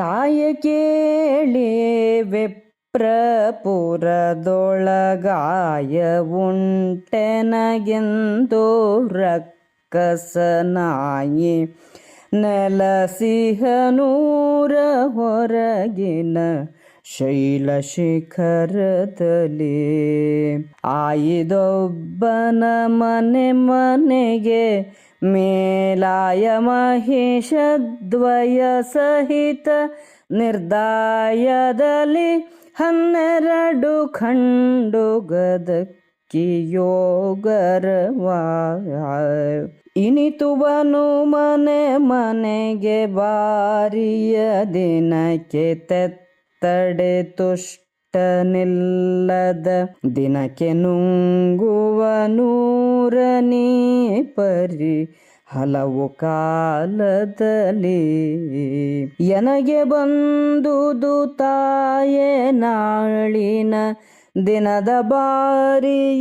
ತಾಯ ಕೇಳಿ ವಿಪ್ರಪುರದೊಳಗಾಯ ಉಂಟೆನಗೆಂದು ರಕ್ಕಸನಾಯಿ ನೆಲಸಿಹನೂರ ಹೊರಗಿನ ಶೈಲಶಿಖರದಲ್ಲಿ ಆಯಿದೊಬ್ಬನ ಮನೆ ಮನೆಗೆ ಮೇಲಾಯ ಮಹಿಷದ್ವಯ ಸಹಿತ ನಿರ್ದಾಯದಲ್ಲಿ ಹನ್ನೆರಡು ಖಂಡು ಗದಕ್ಕಿಯೋಗರವ ಇನಿತುವನು ಮನೆ ಮನೆಗೆ ಬಾರಿಯ ದಿನಕ್ಕೆ ತೆತ್ತಡೆ ತುಷ್ಟನಿಲ್ಲದ ದಿನಕ್ಕೆ ನುಂಗುವ ನೂರನೇ ಪರಿ ಹಲವು ಕಾಲದಲ್ಲಿ ಎನಗೆ ಬಂದುದು ತಾಯೇ ನಾಳಿನ ದಿನದ ಬಾರಿಯಿದಕ್ಕೆ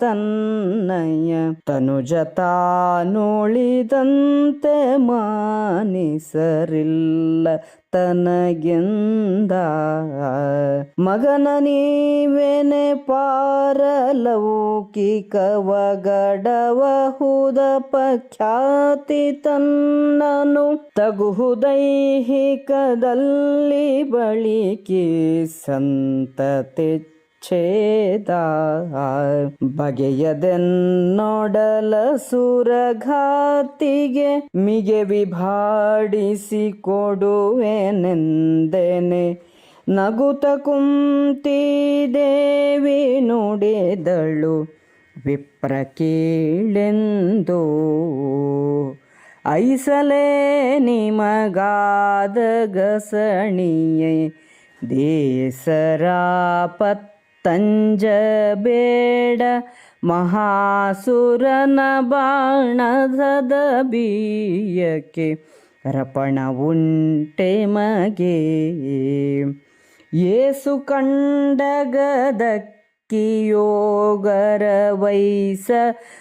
ತನ್ನಯ್ಯ ತನುಜ ನೋಳಿದಂತೆ ಮಾನಿಸರಿಲ್ಲ ತನಗೆಂದ. ಮಗನ ನೀವೇನೆ ಪಾರಲೌಕಿಕವಗಡವಹುದ ಪಖ್ಯಾತಿ ತನ್ನನು ತಗುಹುದೈಹಿಕದಲ್ಲಿ ಬಳಿಕೆ ಸಂತತೆ ಛೇದ ಬಗೆಯದೆನ್ನೊಡಲ ಸುರಘಾತಿಗೆ ಮಿಗೆ ವಿಭಾಡಿಸಿ ಕೊಡುವೆನೆಂದೆನೆ. ನಗುತ ಕುಂತಿ ದೇವಿ ನುಡಿದಳು ವಿಪ್ರ ಕೀಳೆಂದು ಐಸಲೇ ನಿಮಗಾದ ಗಸಣಿಯೇ, ದೇಸರಾಪತ್ ತಂಜ ಬೇಡ ಮಹಾಸುರನ ಬಾಣದ ಬೀಯಕ್ಕೆ ರಪಣ ಉಂಟೆ ಮಗೆ. ಏಸು ಕಂಡಗದಕ್ಕಿಯೋಗರ ವೈಸ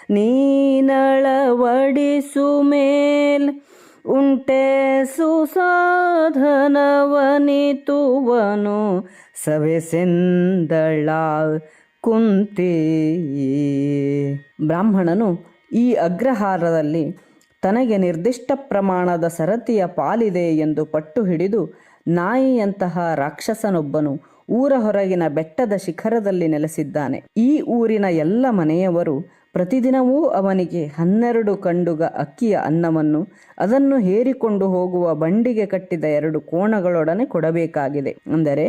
ನೀನಳವಡಿಸು ಮೇಲ್. ಉಂಟೆ ಸುಸಾಧನವನಿತುವನು ಸವೆಸೆಂದಳ ಕುಂತಿ. ಬ್ರಾಹ್ಮಣನು ಈ ಅಗ್ರಹಾರದಲ್ಲಿ ತನಗೆ ನಿರ್ದಿಷ್ಟ ಪ್ರಮಾಣದ ಸರತಿಯ ಪಾಲಿದೆ ಎಂದು ಪಟ್ಟು ಹಿಡಿದು ನಾಯಿಯಂತಹ ರಾಕ್ಷಸನೊಬ್ಬನು ಊರ ಹೊರಗಿನ ಬೆಟ್ಟದ ಶಿಖರದಲ್ಲಿ ನೆಲೆಸಿದ್ದಾನೆ. ಈ ಊರಿನ ಎಲ್ಲ ಮನೆಯವರು ಪ್ರತಿದಿನವೂ ಅವನಿಗೆ ಹನ್ನೆರಡು ಕಂಡುಗ ಅಕ್ಕಿಯ ಅನ್ನವನ್ನು ಅದನ್ನು ಹೇರಿಕೊಂಡು ಹೋಗುವ ಬಂಡಿಗೆ ಕಟ್ಟಿದ ಎರಡು ಕೋಣಗಳೊಡನೆ ಕೊಡಬೇಕಾಗಿದೆ. ಅಂದರೆ,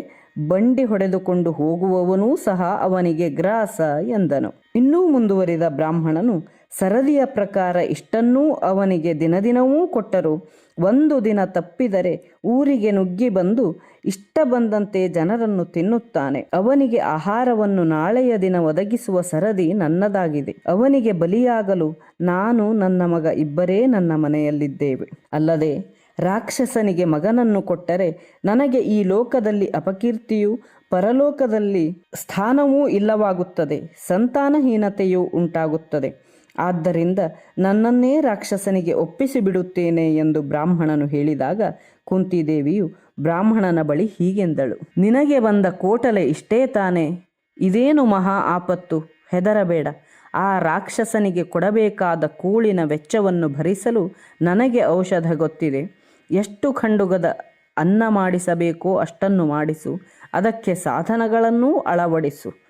ಬಂಡಿ ಹೊಡೆದುಕೊಂಡು ಹೋಗುವವನೂ ಸಹ ಅವನಿಗೆ ಗ್ರಾಸ ಎಂದನು. ಇನ್ನೂ ಮುಂದುವರಿದ ಬ್ರಾಹ್ಮಣನು ಸರದಿಯ ಪ್ರಕಾರ ಇಷ್ಟನ್ನೂ ಅವನಿಗೆ ದಿನದಿನವೂ ಕೊಟ್ಟರು. ಒಂದು ದಿನ ತಪ್ಪಿದರೆ ಊರಿಗೆ ನುಗ್ಗಿ ಬಂದು ಇಷ್ಟ ಬಂದಂತೆ ಜನರನ್ನು ತಿನ್ನುತ್ತಾನೆ. ಅವನಿಗೆ ಆಹಾರವನ್ನು ನಾಳೆಯ ದಿನ ಒದಗಿಸುವ ಸರದಿ ನನ್ನದಾಗಿದೆ. ಅವನಿಗೆ ಬಲಿಯಾಗಲು ನಾನು ನನ್ನ ಮಗ ಇಬ್ಬರೇ ನನ್ನ ಮನೆಯಲ್ಲಿದ್ದೇವೆ. ಅಲ್ಲದೆ ರಾಕ್ಷಸನಿಗೆ ಮಗನನ್ನು ಕೊಟ್ಟರೆ ನನಗೆ ಈ ಲೋಕದಲ್ಲಿ ಅಪಕೀರ್ತಿಯು ಪರಲೋಕದಲ್ಲಿ ಸ್ಥಾನವೂ ಇಲ್ಲವಾಗುತ್ತದೆ. ಸಂತಾನಹೀನತೆಯೂ ಉಂಟಾಗುತ್ತದೆ. ಆದ್ದರಿಂದ ನನ್ನನ್ನೇ ರಾಕ್ಷಸನಿಗೆ ಒಪ್ಪಿಸಿ ಬಿಡುತ್ತೇನೆ ಎಂದು ಬ್ರಾಹ್ಮಣನು ಹೇಳಿದಾಗ ಕುಂತಿದೇವಿಯು ಬ್ರಾಹ್ಮಣನ ಬಳಿ ಹೀಗೆಂದಳು, ನಿನಗೆ ಬಂದ ಕೋಟಲೆ ಇಷ್ಟೇ ತಾನೆ? ಇದೇನು ಮಹಾ ಆಪತ್ತು? ಹೆದರಬೇಡ. ಆ ರಾಕ್ಷಸನಿಗೆ ಕೊಡಬೇಕಾದ ಕೂಳಿನ ವೆಚ್ಚವನ್ನು ಭರಿಸಲು ನನಗೆ ಔಷಧ ಗೊತ್ತಿದೆ. ಎಷ್ಟು ಖಂಡುಗದ ಅನ್ನ ಮಾಡಿಸಬೇಕೋ ಅಷ್ಟನ್ನು ಮಾಡಿಸು. ಅದಕ್ಕೆ ಸಾಧನಗಳನ್ನೂ ಅಳವಡಿಸು.